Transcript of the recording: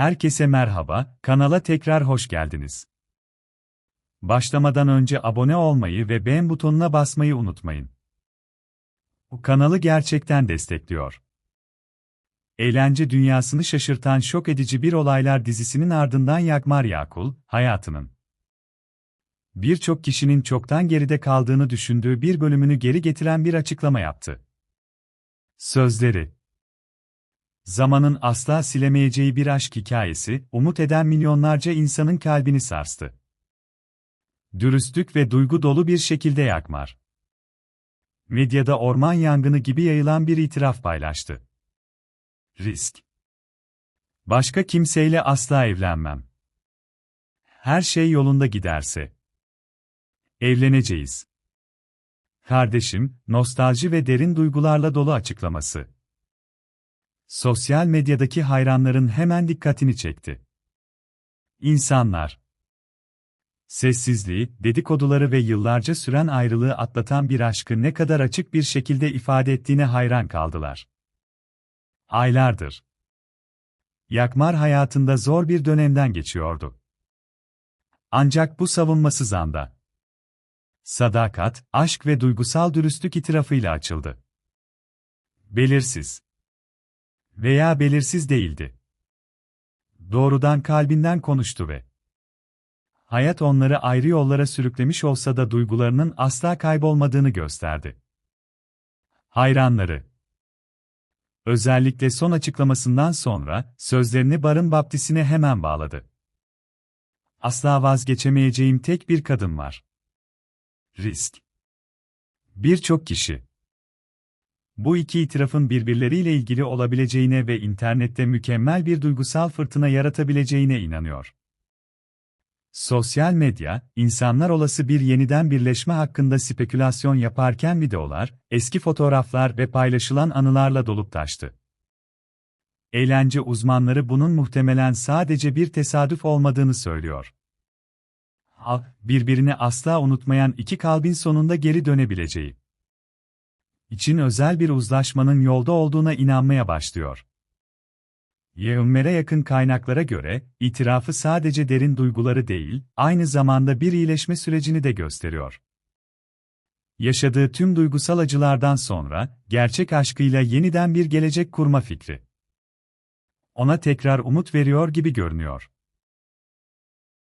Herkese merhaba, kanala tekrar hoş geldiniz. Başlamadan önce abone olmayı ve beğen butonuna basmayı unutmayın. Bu kanalı gerçekten destekliyor. Eğlence dünyasını şaşırtan şok edici bir olaylar dizisinin ardından Yakmar Yakul, hayatının birçok kişinin çoktan geride kaldığını düşündüğü bir bölümünü geri getiren bir açıklama yaptı. Sözleri Zamanın asla silemeyeceği bir aşk hikayesi, umut eden milyonlarca insanın kalbini sarstı. Dürüstlük ve duygu dolu bir şekilde yakmar. Medyada orman yangını gibi yayılan bir itiraf paylaştı. Risk. Başka kimseyle asla evlenmem. Her şey yolunda giderse. Evleneceğiz. Kardeşim, nostalji ve derin duygularla dolu açıklaması. Sosyal medyadaki hayranların hemen dikkatini çekti. İnsanlar Sessizliği, dedikoduları ve yıllarca süren ayrılığı atlatan bir aşkı ne kadar açık bir şekilde ifade ettiğine hayran kaldılar. Aylardır. Yakmar hayatında zor bir dönemden geçiyordu. Ancak bu savunmasız anda. Sadakat, aşk ve duygusal dürüstlük itirafıyla açıldı. Belirsiz veya belirsiz değildi. Doğrudan kalbinden konuştu ve hayat onları ayrı yollara sürüklemiş olsa da duygularının asla kaybolmadığını gösterdi. Hayranları Özellikle son açıklamasından sonra sözlerini barın baptisine hemen bağladı. Asla vazgeçemeyeceğim tek bir kadın var. Risk. Birçok kişi bu iki itirafın birbirleriyle ilgili olabileceğine ve internette mükemmel bir duygusal fırtına yaratabileceğine inanıyor. Sosyal medya, insanlar olası bir yeniden birleşme hakkında spekülasyon yaparken videolar, eski fotoğraflar ve paylaşılan anılarla dolup taştı. Eğlence uzmanları bunun muhtemelen sadece bir tesadüf olmadığını söylüyor. Halk, birbirini asla unutmayan iki kalbin sonunda geri dönebileceği için özel bir uzlaşmanın yolda olduğuna inanmaya başlıyor. Yeğenlere yakın kaynaklara göre, itirafı sadece derin duyguları değil, aynı zamanda bir iyileşme sürecini de gösteriyor. Yaşadığı tüm duygusal acılardan sonra, gerçek aşkıyla yeniden bir gelecek kurma fikri. Ona tekrar umut veriyor gibi görünüyor.